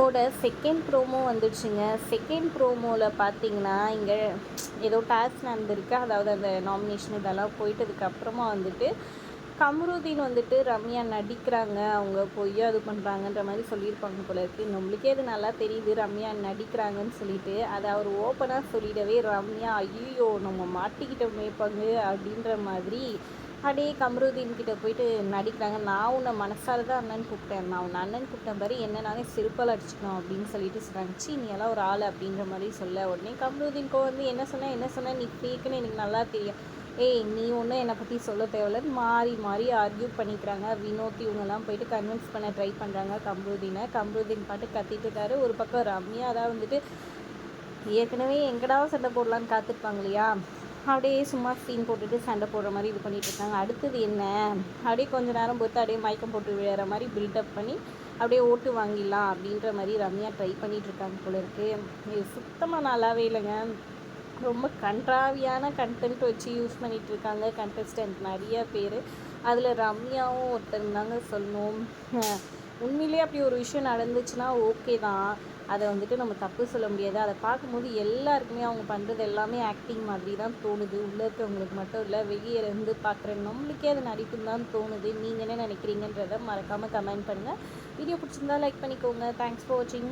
ஓட second promo வந்துடுச்சுங்க. Second ப்ரோமோவில் பார்த்தீங்கன்னா இங்கே ஏதோ டாஸ்க் நடந்திருக்கு. அதாவது அந்த நாமினேஷன் இதெல்லாம் போயிட்டதுக்கப்புறமா வந்துட்டு கம்ருதீன் வந்துட்டு ரம்யா நடிக்கிறாங்க. அவங்க போய் அது பண்ணுறாங்கன்ற மாதிரி சொல்லியிருப்பாங்க போல இருக்கு. நம்மளுக்கே அது நல்லா தெரியுது. ரம்யா நடிக்கிறாங்கன்னு சொல்லிட்டு அதை அவர் ஓப்பனாக சொல்லிடவே ரம்யா ஐயோ நம்ம மாட்டிக்கிட்டோமே பங்கு அப்படின்ற மாதிரி அப்படியே கம்ருதீன் கிட்ட போயிட்டு நடிக்கிறாங்க. நான் உன்னை மனசார தான் அண்ணன் கூப்பிட்டேன். நான் உன்னை அண்ணன் கூப்பிட்டேன் பாரு என்னனாலே நானே சிறுப்பால் அடிச்சுக்கணும் அப்படின்னு சொல்லிட்டு சொல்கிறாங்க சீ நீ எல்லாம் ஒரு ஆள் அப்படின்ற மாதிரி சொல்ல உடனே கம்ருதீன்கோ வந்து என்ன சொன்னால் என்ன சொன்ன? நீ ஃபேக்குன்னு எனக்கு நல்லா தெரியும். ஏய் நீ ஒன்றும் என்னை பற்றி சொல்ல தேவையில்லன்னு மாறி மாறி ஆர்கியூ பண்ணிக்கிறாங்க. வினோத் இவங்கெல்லாம் போயிட்டு கன்வின்ஸ் பண்ண ட்ரை பண்ணுறாங்க கம்ருதீனை. கம்ருதீன் பாட்டு கத்திட்டு இருக்காரு. ஒரு பக்கம் ரம்யா தான் வந்துட்டு ஏற்கனவே எங்கடா சண்டை போடலான்னு காத்திருப்பாங்க இல்லையா அப்படியே சும்மா சீன் போட்டுட்டு சண்டை போடுற மாதிரி இது பண்ணிட்டு இருக்காங்க. அடுத்தது என்ன? அப்படியே கொஞ்ச நேரம் பொறுத்து அப்படியே மயக்கம் போட்டு விழுற மாதிரி பில்டப் பண்ணி அப்படியே ஓட்டு வாங்கிடலாம் அப்படின்ற மாதிரி ரம்யா ட்ரை பண்ணிட்டு இருக்காங்க போல இருக்கு. இது சுத்தமாக நல்லாவே இல்லைங்க. ரொம்ப கன்றாவியான கண்டென்ட் வச்சு யூஸ் பண்ணிட்டு இருக்காங்க கண்டஸ்டன்ட் நிறைய பேர். அதில் ரம்யாவும் ஒருத்தர் தாங்க சொல்லணும். உண்மையிலேயே அப்படி ஒரு விஷயம் நடந்துச்சுன்னா ஓகே தான். அதை வந்துட்டு நம்ம தப்பு சொல்ல முடியாது. அதை பார்க்கும்போது எல்லாருக்குமே அவங்க பண்ணுறது எல்லாமே ஆக்டிங் மாதிரி தான் தோணுது. உள்ளே இருக்கவங்களுக்கு மட்டும் இல்லை வெளியே இருந்து பார்க்குற நம்மளுக்கே அது நடிப்புன்னு தான் தோணுது. நீங்கள் என்ன நினைக்கிறீங்கன்றதை மறக்காமல் கமெண்ட் பண்ணுங்கள் வீடியோ பிடிச்சிருந்தா லைக் பண்ணிக்கோங்க. தேங்க்ஸ் ஃபார் வாட்சிங்